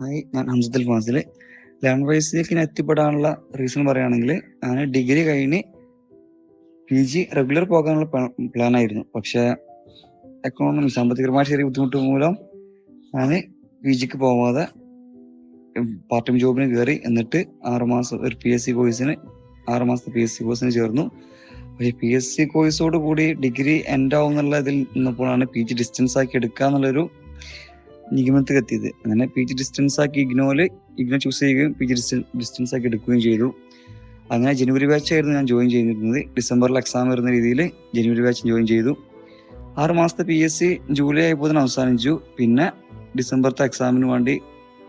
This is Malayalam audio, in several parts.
ഹായ് ഞാൻ ഹംസത്തുൽ ഫാസിൽ വയസ്സിലേക്ക് ഞാൻ എത്തിപ്പെടാനുള്ള റീസൺ പറയുകയാണെങ്കിൽ ഞാൻ ഡിഗ്രി കഴിഞ്ഞ് പി ജി റെഗുലർ പോകാനുള്ള പ്ലാൻ ആയിരുന്നു. പക്ഷേ എക്കോണമി സാമ്പത്തികപരമായ ചെറിയ ബുദ്ധിമുട്ട് മൂലം ഞാൻ പി ജിക്ക് പോവാതെ പാർട്ട് ടൈം ജോബിന് കയറി എന്നിട്ട് ആറുമാസം ഒരു പി എസ് സി കോഴ്സിന് ആറുമാസത്തെ പി എസ് സി കോഴ്സിന് ചേർന്നു. പക്ഷേ പി എസ് സി കോഴ്സോട് കൂടി ഡിഗ്രി എൻഡ് ആവും എന്നുള്ള ഇതിൽ നിന്നപ്പോഴാണ് പി ജി ഡിസ്റ്റൻസ് ആക്കി എടുക്കുക എന്നുള്ളൊരു നിഗമനത്തിൽ എത്തിയത് അങ്ങനെ പി ജി ഡിസ്റ്റൻസ് ആക്കി ഇഗ്നോയിൽ ഇഗ്നോ ചൂസ് ചെയ്യുകയും പി ജി ഡിസ്റ്റൻസ് ആക്കി എടുക്കുകയും ചെയ്തു. അങ്ങനെ ജനുവരി ബാച്ച് ആയിരുന്നു ഞാൻ ജോയിൻ ചെയ്തിരുന്നത്. ഡിസംബറിൽ എക്സാം വരുന്ന രീതിയിൽ ജനുവരി ബാച്ച് ജോയിൻ ചെയ്തു. ആറ് മാസത്തെ പി എസ് സി ജൂലൈ ആയപ്പോൾ തന്നെ അവസാനിച്ചു. പിന്നെ ഡിസംബറത്തെ എക്സാമിന് വേണ്ടി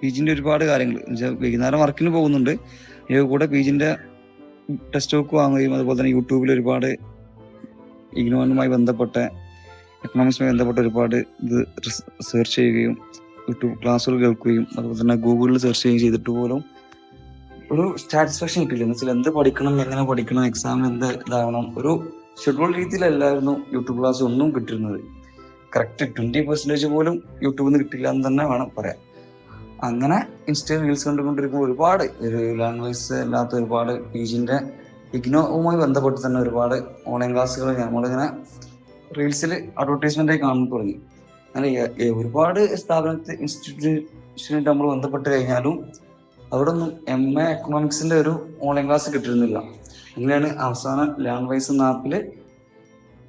പി ജിന്റെ ഒരുപാട് കാര്യങ്ങൾ. എന്നുവെച്ചാൽ വൈകുന്നേരം വർക്കിന് പോകുന്നുണ്ട്. ഇതിന്റെ കൂടെ പി ജിന്റെ ടെസ്റ്റ് ബുക്ക് വാങ്ങുകയും അതുപോലെ തന്നെ യൂട്യൂബിൽ ഒരുപാട് ഇഗ്നോനുമായി ബന്ധപ്പെട്ട എക്കണോമിക്സുമായി ബന്ധപ്പെട്ട ഒരുപാട് ഇത് സെർച്ച് ചെയ്യുകയും യൂട്യൂബ് ക്ലാസ്സുകൾ കേൾക്കുകയും അതുപോലെ തന്നെ ഗൂഗിളിൽ സെർച്ച് ചെയ്യുകയും ചെയ്തിട്ട് പോലും ഒരു സാറ്റിസ്ഫാക്ഷൻ കിട്ടില്ല എന്ന് വെച്ചാൽ എന്ത് പഠിക്കണം എങ്ങനെ പഠിക്കണം എക്സാം എന്ത് ഇതാവണം ഒരു ഷെഡ്യൂൾ രീതിയിലല്ലായിരുന്നു യൂട്യൂബ് ക്ലാസ് ഒന്നും കിട്ടിയിരുന്നത്. കറക്റ്റ് ട്വന്റി പെർസെന്റേജ് പോലും യൂട്യൂബിൽ നിന്ന് കിട്ടില്ല എന്ന് തന്നെ വേണം പറയാം അങ്ങനെ ഇൻസ്റ്റയിൽ റീൽസ് കണ്ടുകൊണ്ടിരിക്കുമ്പോൾ ഒരുപാട് ഒരു ലാംഗ്വേജ് അല്ലാത്ത ഒരുപാട് പേജിന്റെ ഇഗ്നോവുമായി ബന്ധപ്പെട്ട് തന്നെ ഒരുപാട് ഓൺലൈൻ ക്ലാസ്സുകൾ നമ്മളിങ്ങനെ റീൽസിൽ അഡ്വർടൈസ്മെന്റ് ആയി കാണാൻ തുടങ്ങി. അങ്ങനെ ഒരുപാട് സ്ഥാപനത്തിൽ ഇൻസ്റ്റിറ്റ്യൂഷനായിട്ട് നമ്മൾ ബന്ധപ്പെട്ട് കഴിഞ്ഞാലും അവിടെ ഒന്നും എം എ എക്കണോമിക്സിന്റെ ഒരു ഓൺലൈൻ ക്ലാസ് കിട്ടിയിരുന്നില്ല. അങ്ങനെയാണ് അവസാനം വൈസ് എന്ന ആപ്പിൽ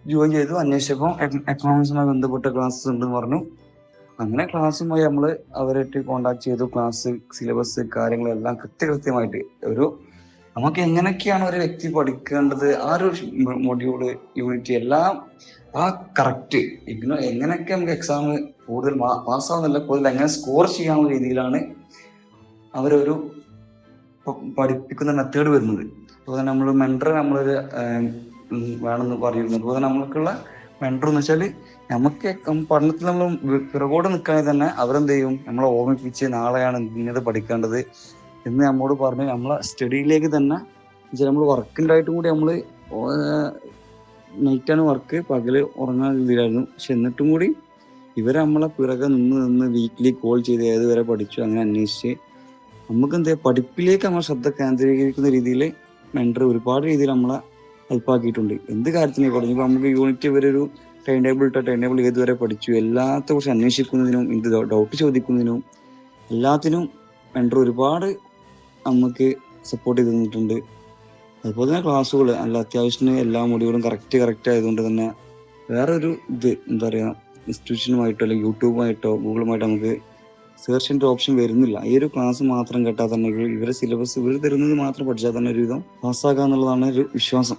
ജോയിൻ ചെയ്തു. അന്വേഷിച്ചപ്പോൾ എക്കണോമിക്സുമായി ബന്ധപ്പെട്ട ക്ലാസ്സസ് ഉണ്ടെന്ന് പറഞ്ഞു. അങ്ങനെ ക്ലാസ്സുമായി നമ്മൾ അവരായിട്ട് കോണ്ടാക്ട് ചെയ്തു. ക്ലാസ് സിലബസ് കാര്യങ്ങളെല്ലാം കൃത്യകൃത്യമായിട്ട് ഒരു നമുക്ക് എങ്ങനെയൊക്കെയാണ് ഒരു വ്യക്തി പഠിക്കേണ്ടത്? ആ ഒരു മൊഡ്യൂൾ യൂണിറ്റ് എല്ലാം ആ കറക്റ്റ് ഇഗ്നോ എങ്ങനെയൊക്കെ നമുക്ക് എക്സാം കൂടുതൽ പാസ്സാവുന്നില്ല കൂടുതൽ എങ്ങനെ സ്കോർ ചെയ്യാവുന്ന രീതിയിലാണ് അവരൊരു പഠിപ്പിക്കുന്ന മെത്തേഡ് വരുന്നത്. അതുപോലെ നമ്മൾ മെന്റർ നമ്മളൊരു വേണമെന്ന് പറഞ്ഞിരുന്നു. അതുപോലെ നമ്മൾക്കുള്ള മെന്റർ എന്ന് വെച്ചാൽ നമുക്ക് പഠനത്തിൽ നമ്മൾ പിറകോട് നിൽക്കാതെ തന്നെ അവരെന്ത് ചെയ്യും? നമ്മളെ ഓർമ്മിപ്പിച്ച് നാളെയാണ് ഇന്നത് പഠിക്കേണ്ടത്. എന്ന് നമ്മോട് പറഞ്ഞു നമ്മളെ സ്റ്റഡിയിലേക്ക് തന്നെ നമ്മൾ വർക്കിന്റെ കൂടി നമ്മൾ നൈറ്റാണ് വർക്ക് പകൽ ഉറങ്ങാൻ രീതിയിലായിരുന്നു പക്ഷെ എന്നിട്ടും കൂടി ഇവർ നമ്മളെ പിറകെ നിന്ന് നിന്ന് വീക്കിലി കോൾ ചെയ്ത് ഏതുവരെ പഠിച്ചു അങ്ങനെ അന്വേഷിച്ച് നമുക്ക് എന്താ പഠിപ്പിലേക്ക് നമ്മൾ ശ്രദ്ധ കേന്ദ്രീകരിക്കുന്ന രീതിയിൽ മെൻഡർ ഒരുപാട് രീതിയിൽ നമ്മളെ ഹെൽപ്പാക്കിയിട്ടുണ്ട് എന്ത് കാര്യത്തിനെ പഠിച്ചു ഇപ്പൊ നമുക്ക് യൂണിറ്റ് ഇവരൊരു ടൈം ടേബിൾ ഇട്ട ടൈം ടേബിൾ ഏതുവരെ പഠിച്ചു എല്ലാത്തെ കുറിച്ച് അന്വേഷിക്കുന്നതിനും എന്ത് ഡൗട്ട് ചോദിക്കുന്നതിനും എല്ലാത്തിനും മെൻഡർ ഒരുപാട് നമുക്ക് സപ്പോർട്ട് ചെയ്ത് തന്നിട്ടുണ്ട് അതുപോലെ തന്നെ ക്ലാസ്സുകൾ അല്ല അത്യാവശ്യത്തിന് എല്ലാ മൊഡ്യൂളും കറക്റ്റ് കറക്റ്റ് ആയതുകൊണ്ട് തന്നെ വേറൊരു ഇത് എന്താ പറയുക ഇൻസ്റ്റിറ്റ്യൂഷനുമായിട്ടോ അല്ലെങ്കിൽ യൂട്യൂബുമായിട്ടോ ഗൂഗിളുമായിട്ടോ നമുക്ക് സെർച്ച് ചെയ്യേണ്ട ഓപ്ഷൻ വരുന്നില്ല. ഈ ഒരു ക്ലാസ് മാത്രം കേട്ടാൽ തന്നെ ഇവരെ സിലബസ് ഇവർ തരുന്നത് മാത്രം പഠിച്ചാൽ തന്നെ ഒരുവിധം പാസ്സാക്കാന്നുള്ളതാണ് ഒരു വിശ്വാസം.